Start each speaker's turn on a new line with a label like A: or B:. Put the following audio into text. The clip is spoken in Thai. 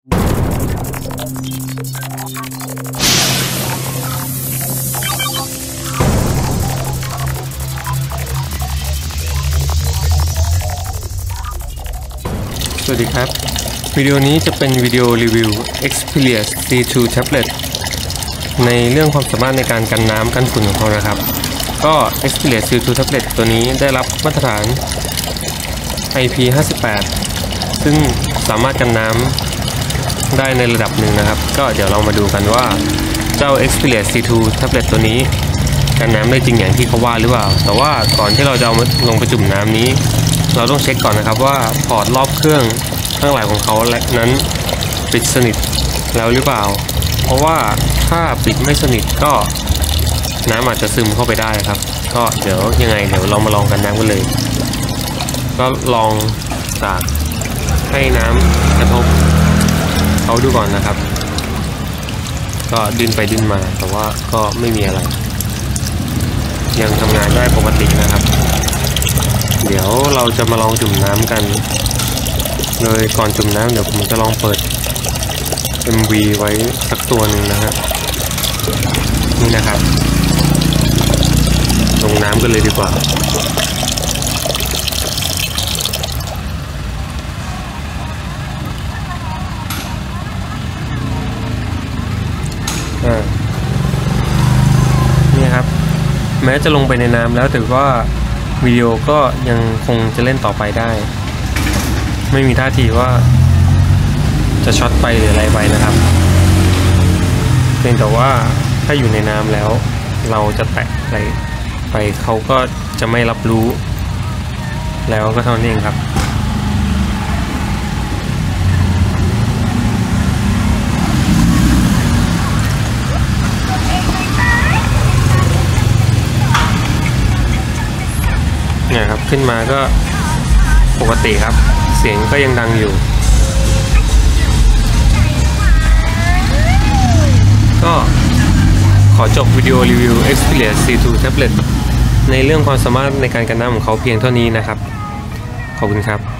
A: สวัสดีครับ วิดีโอนี้จะเป็นวิดีโอรีวิว Xperia C2 Tablet ในเรื่องความสามารถในการกันน้ำกันฝุ่นของเขานะครับ ก็ Xperia C2 Tablet ตัวนี้ได้รับมาตรฐาน IP58 ซึ่งสามารถกันน้ำ ได้ในระดับหนึ่งนะครับ ก็เดี๋ยวเรามาดูกันว่าเจ้า Xperia C2 Tablet ตัวนี้กันน้ำได้จริงอย่างที่เขาว่าหรือเปล่า แต่ว่าก่อนที่เราจะเอามาลงไปจุ่มน้ำนี้ เราต้องเช็คก่อนนะครับว่าพอร์ตรอบเครื่องข้างหลังของเขาและนั้นปิดสนิทแล้วหรือเปล่า เพราะว่าถ้าปิดไม่สนิทก็น้ำอาจจะซึมเข้าไปได้ครับ ก็เดี๋ยวยังไงเดี๋ยวเรามาลองกันน้ำกันเลย ก็ลองจากให้น้ำกระทบ เขาดูก่อนนะครับ ก็ดิ้นไปดิ้นมา แต่ว่าก็ไม่มีอะไร ยังทำงานได้ปกตินะครับ เดี๋ยวเราจะมาลองจุ่มน้ำกัน โดยก่อนจุ่มน้ำเดี๋ยวผมจะลองเปิด MV ไว้สักตัวหนึ่งนะฮะนี่นะครับ ลงน้ำกันเลยดีกว่าอ่า นี่ครับ แม้จะลงไปในน้ำแล้วถือว่าวิดีโอก็ยังคงจะเล่นต่อไปได้ ไม่มีท่าทีว่าจะช็อตไปหรืออะไรไปนะครับเพียงแต่ว่าถ้าอยู่ในน้ำแล้ว เราจะแตะอะไรไปเขาก็จะไม่รับรู้ แล้วก็เท่านั้นเองครับ เนี่ยครับขึ้นมาก็ปกติครับ เสียงก็ยังดังอยู่ ก็ขอจบวิดีโอรีวิว Xperia C2 Tablet ในเรื่องความสามารถในการกันน้ำของเขาเพียงเท่านี้นะครับ ขอบคุณครับ